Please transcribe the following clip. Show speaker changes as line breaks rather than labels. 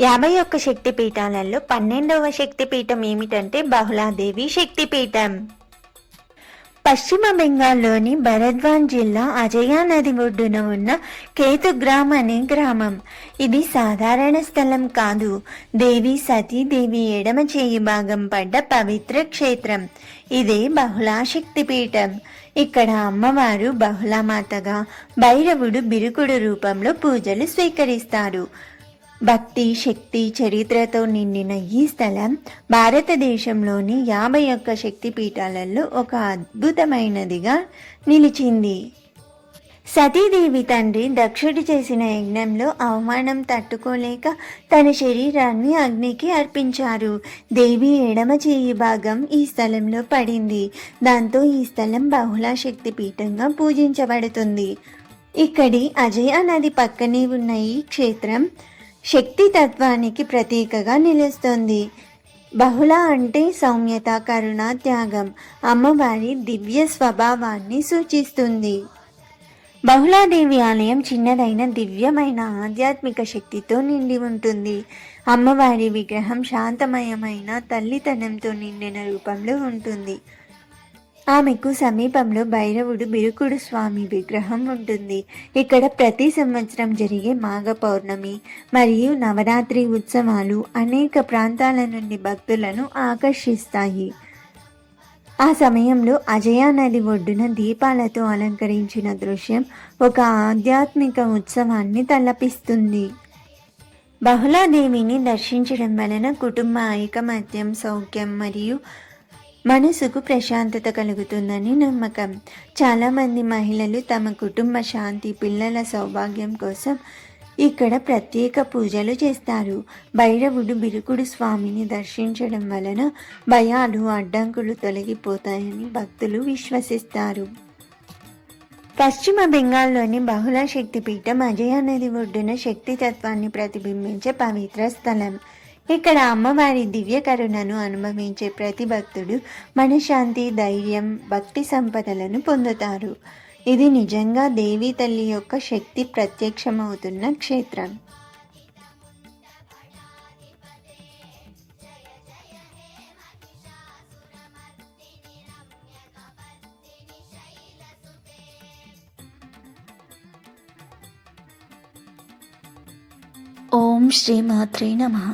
యాభై ఒక్క శక్తిపీఠాలలో పన్నెండవ శక్తిపీఠం ఏమిటంటే బహుళాదేవి శక్తిపీఠం. పశ్చిమ బెంగాల్లోని భరద్వాన్ జిల్లా అజయా నది ఒడ్డున ఉన్న కేతుగ్రామ్ అనే గ్రామం. ఇది సాధారణ స్థలం కాదు. దేవి సతీదేవి ఎడమ చేయి భాగం పడ్డ పవిత్ర క్షేత్రం. ఇదే బహుళాశక్తి శక్తిపీఠం. ఇక్కడ అమ్మవారు బహుళమాతగా భైరవుడు బిరుకుడు రూపంలో పూజలు స్వీకరిస్తారు. భక్తి శక్తి చరిత్రతో నిండిన ఈ స్థలం భారతదేశంలోని యాభై ఒక్క శక్తి పీఠాలలో ఒక అద్భుతమైనదిగా నిలిచింది. సతీదేవి తండ్రి దక్షుడు చేసిన యజ్ఞంలో అవమానం తట్టుకోలేక తన శరీరాన్ని అగ్నికి అర్పించారు. దేవి ఎడమ చేయి భాగం ఈ స్థలంలో పడింది. దాంతో ఈ స్థలం బహుళ శక్తి పీఠంగా పూజించబడుతుంది. ఇక్కడి అజయ నది పక్కనే ఉన్న ఈ క్షేత్రం శక్తి తత్వానికి ప్రతీకగా నిలుస్తుంది. బహుళ అంటే సౌమ్యత కరుణ త్యాగం. అమ్మవారి దివ్య స్వభావాన్ని సూచిస్తుంది. బహుళాదేవి ఆలయం చిన్నదైన దివ్యమైన ఆధ్యాత్మిక శక్తితో నిండి ఉంటుంది. అమ్మవారి విగ్రహం శాంతమయమైన తల్లితనంతో నిండిన రూపంలో ఉంటుంది. ఆమెకు సమీపంలో భైరవుడు బిరుకుడు స్వామి విగ్రహం ఉంటుంది. ఇక్కడ ప్రతి సంవత్సరం జరిగే మాఘ పౌర్ణమి మరియు నవరాత్రి ఉత్సవాలు అనేక ప్రాంతాల నుండి భక్తులను ఆకర్షిస్తాయి. ఆ సమయంలో అజయా నది ఒడ్డున దీపాలతో అలంకరించిన దృశ్యం ఒక ఆధ్యాత్మిక ఉత్సవాన్ని తలపిస్తుంది. బహుళాదేవిని దర్శించడం వలన కుటుంబ ఐకమత్యం సౌఖ్యం మరియు మనసుకు ప్రశాంతత కలుగుతుందని నమ్మకం. చాలామంది మహిళలు తమ కుటుంబ శాంతి పిల్లల సౌభాగ్యం కోసం ఇక్కడ ప్రత్యేక పూజలు చేస్తారు. భైరవుడు బిరుకుడు స్వామిని దర్శించడం వలన భయాలు అడ్డంకులు తొలగిపోతాయని భక్తులు విశ్వసిస్తారు. పశ్చిమ బెంగాల్లోని బహుళ శక్తిపీఠం అజయ నది ఒడ్డున శక్తి తత్వాన్ని ప్రతిబింబించే పవిత్ర స్థలం. ఇక్కడ అమ్మవారి దివ్య కరుణను అనుభవించే ప్రతి భక్తుడు మనశ్శాంతి ధైర్యం భక్తి సంపదలను పొందుతారు. ఇది నిజంగా దేవీ తల్లి యొక్క శక్తి ప్రత్యక్షమవుతున్న క్షేత్రం. ఓం శ్రీ మాత్రే నమః.